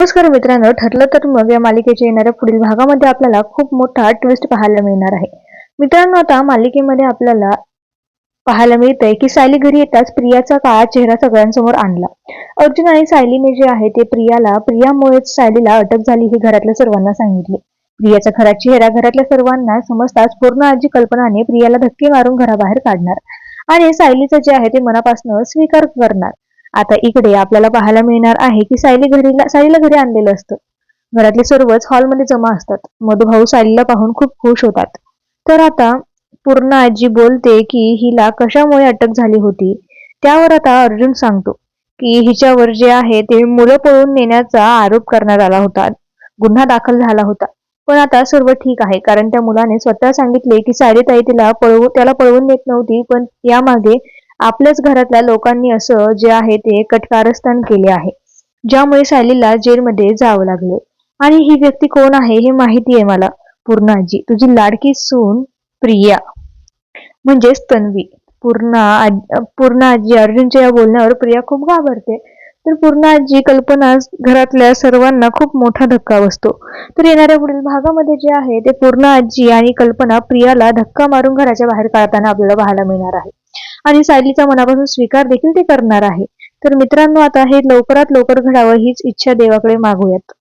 नमस्कार मित्रांनो ठरलं तर मग या मालिकेच्या येणाऱ्या पुढील भागामध्ये आपल्याला खूप मोठा ट्विस्ट पाहायला मिळणार आहे. मित्रांनो आता मालिकेमध्ये आपल्याला पाहायला मिळतंय की सायली घरी येताच प्रियाचा काळा चेहरा सगळ्यांसमोर आणला. अर्जुन आणि सायलीने जे आहे ते प्रियाला प्रियामुळेच सायलीला अटक झाली हे घरातल्या सर्वांना सांगितले. प्रियाचा खरा चेहरा घरातल्या सर्वांना समजताच पूर्ण आजी कल्पनाने प्रियाला धक्के मारून घराबाहेर काढणार. आणि सायलीचं जे आहे ते मनापासून स्वीकार करणार. आता इकडे आपल्याला पाहायला मिळणार आहे की सायली घरीला सायलीला घरी आणलेलं असतं. घरातले सर्वच हॉलमध्ये जमा असतात. मधुभाऊ सायलीला पाहून खूप खुश होतात. तर आता पूर्ण आजी बोलते की हिला कशामुळे अटक झाली होती? त्यावर आता अर्जुन सांगतो की हिच्यावर जे आहे ते मुलं पळून नेण्याचा आरोप करण्यात आला होता. गुन्हा दाखल झाला होता. पण आता सर्व ठीक आहे. कारण त्या मुलाने स्वतः सांगितले की साडेताई तिला पळवू त्याला पळवून नेत नव्हती पण यामागे आपल्याच घरातल्या लोकांनी असं जे आहे ते कटकारस्थान केले आहे. ज्यामुळे सायलीला जेलमध्ये जावं लागले. आणि ही व्यक्ती कोण आहे हे माहिती आहे मला. पूर्ण आजी तुझी लाडकी सून प्रिया. म्हणजेच तन्वी. पूर्ण पूर्ण आजी अर्जुनच्या या बोलण्यावर प्रिया खूप घाबरते. तर पूर्ण आजी कल्पना घरातल्या सर्वांना खूप मोठा धक्का बसतो. तर येणाऱ्या पुढील भागामध्ये जे आहे ते पूर्ण आजी आणि कल्पना प्रियाला धक्का मारून घराच्या बाहेर काढताना आपल्याला पाहायला मिळणार आहे. आणि सायलीचा मनापासून स्वीकार देखील ते करणार आहे. तर मित्रांनो आता हे लवकरात लवकर घडावं हीच इच्छा देवाकडे मागूयात.